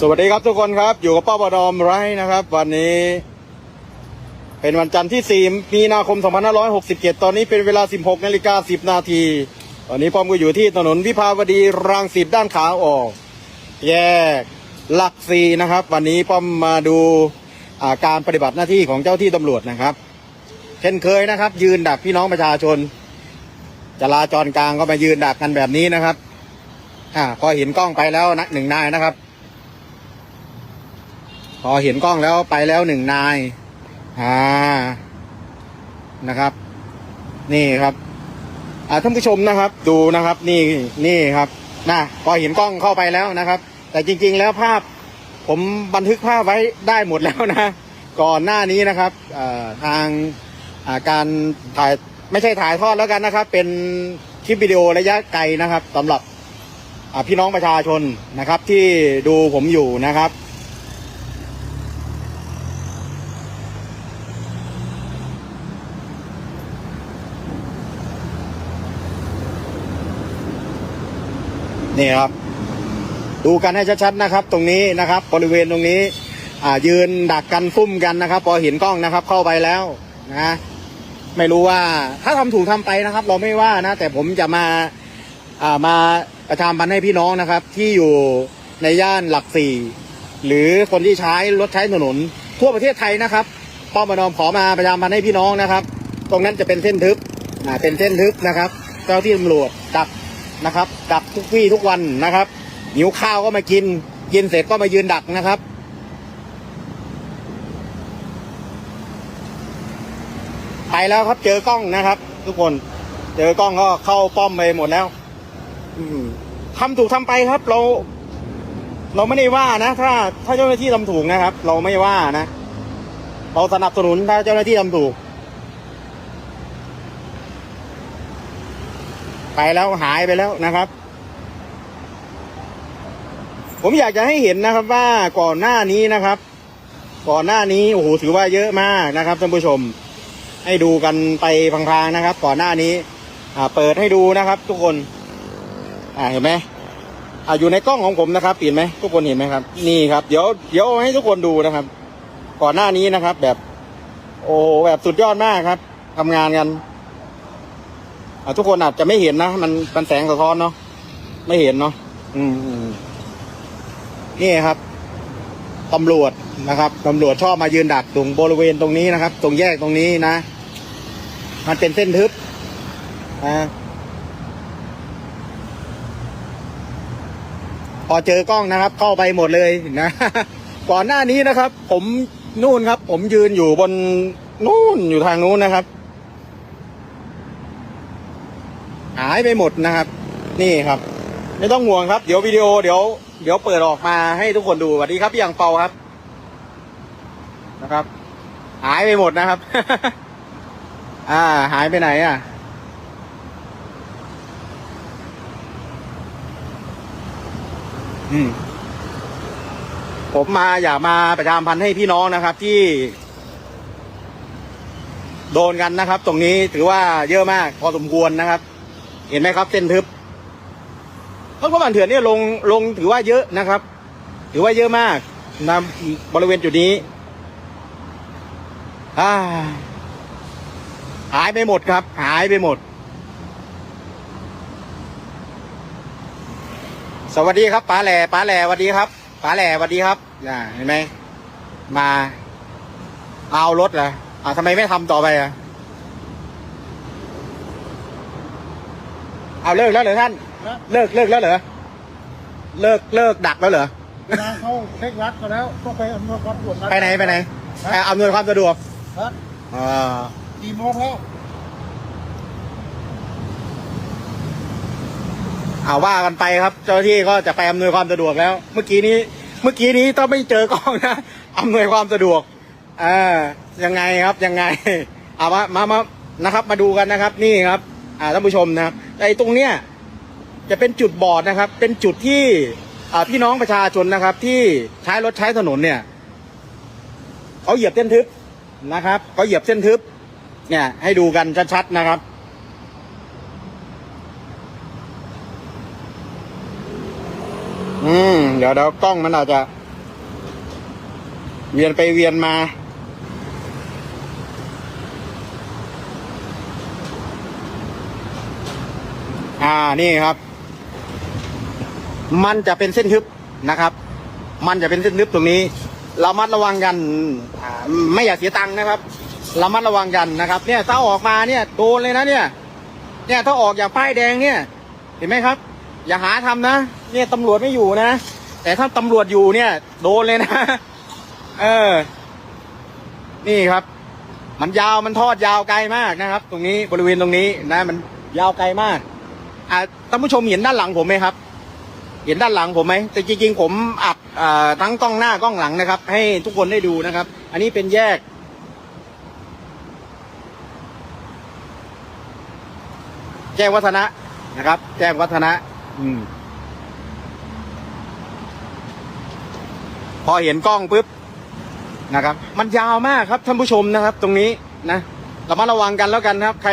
สวัสดีครับทุกคนครับ อยู่กับป้าบดอมไรนะครับ วันนี้ เป็นวันจันทร์ที่ 4 มีนาคม 2567 ตอนนี้เป็นเวลา 16นาฬิกา10 นาที ตอนนี้ป้อมก็อยู่ที่ถนนวิภาวดีรังสิตด้านขาออก แยกหลักสีนะครับ วันนี้ป้อมมาดูาการปฏิบัติหน้าที่ของเจ้าที่ตำรวจนะครับ เช่นเคยนะครับ ยืนดักพี่น้องประชาชนจราจรกลางก็มายืนดักกันแบบนี้นะครับอ่าพอเห็นกล้องไปแล้วนะหนึ่งนายนะครับ พอเห็นกล้องแล้วไปแล้วหนึ่งนายอ่านะครับ นี่ครับอ่าท่านผู้ชมนะครับ ดูนะครับ นี่นี่ครับนะพอเห็นกล้องเข้าไปแล้วนะครับ แต่จริง ๆ แล้วภาพ ผมบันทึกภาพไว้ได้หมดแล้วนะ ก่อนหน้านี้นะครับทางาการถ่ายไม่ใช่ถ่ายทอดแล้วกันนะครับ เป็นคลิปวิดีโอระยะไกลนะครับสำหรับพี่น้องประชาชนนะครับ ที่ดูผมอยู่นะครับ นี่ครับ ดูกันให้ชัดๆนะครับ ตรงนี้นะครับ บริเวณตรงนี้ อ่ายืนดักกันฟุ่มกันนะครับ พอเห็นกล้องนะครับ เข้าไปแล้วนะไม่รู้ว่าถ้าทำถูกทำไปนะครับ เราไม่ว่านะ แต่ผมจะมาอ่ามาประชามพันให้พี่น้องนะครับ ที่อยู่ในย่านหลักสี่หรือคนที่ใช้รถใช้ถนน ทั่วประเทศไทยนะครับป้อมปนอมขอมาประชามพันให้พี่น้องนะครับ ตรงนั้นจะเป็นเส้นทึบอ่าเป็นเส้นทึบนะครับ เจ้าที่ตำรวจดัก นะครับ ดักทุกวี่ทุกวันนะครับหิวข้าวก็มากิน กินเสร็จก็มายืนดักนะครับ ไปแล้วครับเจอกล้องนะครับ ทุกคน เจอกล้องก็เข้าป้อมไปหมดแล้วทำถูกทำไปครับ เรา เราไม่ได้ว่านะ ถ้า ถ้าเจ้าหน้าที่ทำถูกนะครับ เราไม่ว่านะ เราสนับสนุนถ้าเจ้าหน้าที่ทำถูก ไปแล้วหายไปแล้วนะครับ ผมอยากจะให้เห็นนะครับว่าก่อนหน้านี้นะครับ ก่อนหน้านี้โอ้โหถือว่าเยอะมากนะครับท่านผู้ชม ให้ดูกันไปพลางๆนะครับ ก่อนหน้านี้ อ่า เปิดให้ดูนะครับ ทุกคน อ่าเห็นไหมอ่าอยู่ในกล้องของผมนะครับเห็นไหมทุกคนเห็นไหมครับ นี่ครับเดี๋ยวเดี๋ยวให้ทุกคนดูนะครับ ก่อนหน้านี้นะครับ แบบ โอ้โหแบบสุดยอดมากครับทำงานกัน อ่าทุกคนอาจจะไม่เห็นนะ มันมันแสงสะท้อนเนาะไม่เห็นเนาะอืมอืมนี่ครับตำรวจนะครับตำรวจชอบมายืนดักตรงบริเวณตรงนี้นะครับ ตรงแยกตรงนี้นะ มันเป็นเส้นทึบอ่าพอเจอกล้องนะครับ เข้าไปหมดเลยนะ ก่อนหน้านี้นะครับ ผมนู่นครับ ผมยืนอยู่บนนู่นอยู่ทางนู้นนะครับ หายไปหมดนะครับ นี่ครับ ไม่ต้องห่วงครับ เดี๋ยววิดีโอเดี๋ยวเดี๋ยวเปิดออกมาให้ทุกคนดูสวัสดีครับพี่ยังเปาครับ นะครับ หายไปหมดนะครับ อ่า หายไปไหนอะอืมผมมาอยากมาประชาสัมพันธ์ให้พี่น้องนะครับ ที่ โดนกันนะครับ ตรงนี้ถือว่าเยอะมาก พอสมควรนะครับ เห็นไหมครับ เส้นทึบรถกระบะเถื่อนเนี่ยลงลงถือว่าเยอะนะครับ ถือว่าเยอะมากนะบริเวณจุดนี้าหายไปหมดครับ หายไปหมด สวัสดีครับป๋าแหล่ป๋าแหล่สวัสดีครับป๋าแหล่สวัสดีครับอ่าเห็นไหมมา เอารถเหรออ่าทำไมไม่ทำต่อไปอะ เอาเลิกแล้วเหรอท่าน นะเลิกเลิกแล้วเหรอ เลิกเลิกดักแล้วเหรอ เวลาเขาเร่งรัดเขาแล้วต้องไปอำนวยความสะดวกไปไหนไปไหนไปอำนวยความสะดวกครับอ่ากี่โมงแล้วเอาว่ากันไปครับ เจ้าหน้าที่ก็จะไปอำนวยความสะดวกแล้ว เมื่อกี้นี้ เมื่อกี้นี้ต้องไม่เจอกล้องนะอำนวยความสะดวกอ่ายังไงครับยังไง เอามามามานะครับ มาดูกันนะครับ นี่ครับ อ่าท่านผู้ชมนะครับ ไอ้ตรงเนี้ยจะเป็นจุดบอดนะครับ เป็นจุดที่พี่น้องประชาชนนะครับ ที่ใช้รถใช้ถนนเนี่ยเขาเหยียบเส้นทึบนะครับเขาเหยียบเส้นทึบ เนี่ย ให้ดูกันชัดๆนะครับอืมเดี๋ยวเดี๋ยวกล้องมันอาจจะ เวียนไปเวียนมา อ่านี่ครับ มันจะเป็นเส้นทึบนะครับ มันจะเป็นเส้นทึบตรงนี้เรามัดระวังกันไม่อยากเสียตังค์นะครับเรามัดระวังกันนะครับ เนี่ยถ้าออกมาเนี่ยโดนเลยนะเนี่ย เนี่ยถ้าออกอย่างป้ายแดงเนี่ย เห็นไหมครับ อย่าหาทำนะเนี่ยตำรวจไม่อยู่นะแต่ถ้าตำรวจอยู่เนี่ย โดนเลยนะ เออ นี่ครับ มันยาวมันทอดยาวไกลมากนะครับ ตรงนี้บริเวณตรงนี้นะ มันยาวไกลมาก อ่าท่านผู้ชมเห็นด้านหลังผมไหมครับ เห็นด้านหลังผมไหมแต่จริงๆผมอัดอ่าทั้งกล้องหน้ากล้องหลังนะครับ ให้ทุกคนได้ดูนะครับ อันนี้เป็นแยก แจ้งวัฒนะนะครับ แจ้งวัฒนะ อืม พอเห็นกล้องปุ๊บนะครับ มันยาวมากครับท่านผู้ชมนะครับ ตรงนี้นะเรามาระวังกันแล้วกันนะครับ ใคร